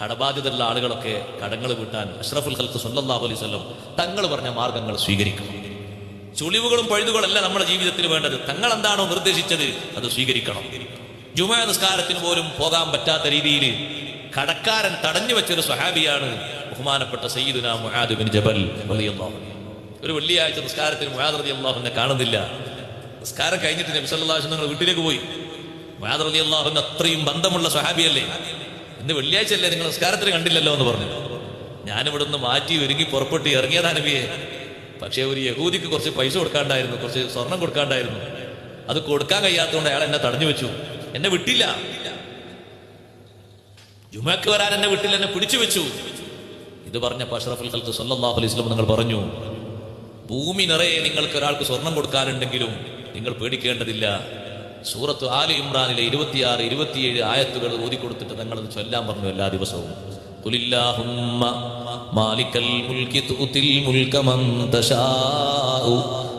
കടബാധ്യതയുള്ള ആളുകളൊക്കെ കടങ്ങൾ വീട്ടാൻ അഷ്റഫുൽ ഹൽക്ക് സല്ലാഹു അലൈഹി വസല്ലം തങ്ങൾ പറഞ്ഞ മാർഗങ്ങൾ സ്വീകരിക്കണം ചുളിവുകളും പഴുതുകളല്ല നമ്മുടെ ജീവിതത്തിൽ വേണ്ടത്. തങ്ങൾ എന്താണോ നിർദ്ദേശിച്ചത് അത് സ്വീകരിക്കണം. ജുമാ നിസ്കാരത്തിന് പോലും പോകാൻ പറ്റാത്ത രീതിയിൽ കടക്കാരൻ തടഞ്ഞു വെച്ചൊരു സഹാബിയാണ് ബഹുമാനപ്പെട്ട സയ്യിദുന മുഹാദ് ബിൻ ജബൽ. ഒരു വെള്ളിയാഴ്ച നിസ്കാരത്തിന് മുഹാദ് റളിയല്ലാഹുവിനെ കാണുന്നില്ല. നിസ്കാരം കഴിഞ്ഞിട്ട് നബി സല്ലല്ലാഹു അലൈഹി വീട്ടിലേക്ക് പോയി. മുഹാദ് റളിയല്ലാഹുവിന് അത്രയും ബന്ധമുള്ള സ്വഹാബിയല്ലേ? ഇന്ന് വെള്ളിയാഴ്ച അല്ലേ നിങ്ങൾ നിസ്കാരത്തിന് കണ്ടില്ലല്ലോ എന്ന് പറഞ്ഞു. ഞാനിവിടുന്ന് മാറ്റി ഒരുങ്ങി പുറപ്പെട്ട് ഇറങ്ങിയതാ നബിയെ. പക്ഷേ ഒരു യഹൂദിക്ക് കുറച്ച് പൈസ കൊടുക്കാണ്ടായിരുന്നു കുറച്ച് സ്വർണം കൊടുക്കാണ്ടായിരുന്നു. അത് കൊടുക്കാൻ കഴിയാത്തതുകൊണ്ട് അയാൾ എന്നെ തടഞ്ഞു വെച്ചു. എന്നെ വിട്ടില്ല. ജുമക്ക് വരാൻ എന്നെ വിട്ടില്ല എന്നെ പിടിച്ചു വെച്ചു. ഇത് പറഞ്ഞപ്പോൾ അഷ്റഫുൽ കൽത്ത് സല്ലല്ലാഹു അലൈഹി നിങ്ങൾ പറഞ്ഞു ഭൂമി നിറയെ നിങ്ങൾക്ക് ഒരാൾക്ക് സ്വർണം കൊടുക്കാനുണ്ടെങ്കിലും നിങ്ങൾ പേടിക്കേണ്ടതില്ല. സൂറത്ത് ആലി ഇമ്രാനിലെ ഇരുപത്തിയാറ് ഇരുപത്തിയേഴ് ആയത്തുകൾ ഓതിക്കൊടുത്തിട്ട് നിങ്ങൾ ചൊല്ലാൻ പറഞ്ഞു എല്ലാ ദിവസവും. മാലിക്കൽ മുൽക്കി തൂത്തിൽ മുൽക മൻ തശാഉ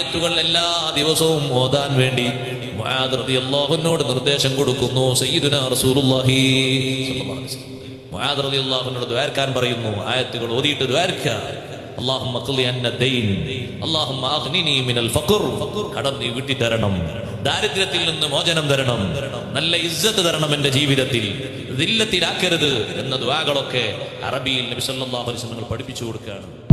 ആയത്തുകൾ എല്ലാ ദിവസവും ഓതാൻ വേണ്ടി അള്ളാഹുനോട് നിർദ്ദേശം കൊടുക്കുന്നു. സയ്യിദുന റസൂലുള്ളാഹി പറയുന്നു. ആയത്തുകൾ ഓതിയിട്ട് ദാരിദ്ര്യത്തിൽ നിന്ന് മോചനം തരണം. നല്ല ഇജ്ജത്ത് തരണം എന്റെ ജീവിതത്തിൽ. ദില്ലത്തിലാക്കരുത് എന്ന ദ്വാകളൊക്കെ അറബിയിൽ നബിസല്ലാഹു പഠിപ്പിച്ചു കൊടുക്കുകയാണ്.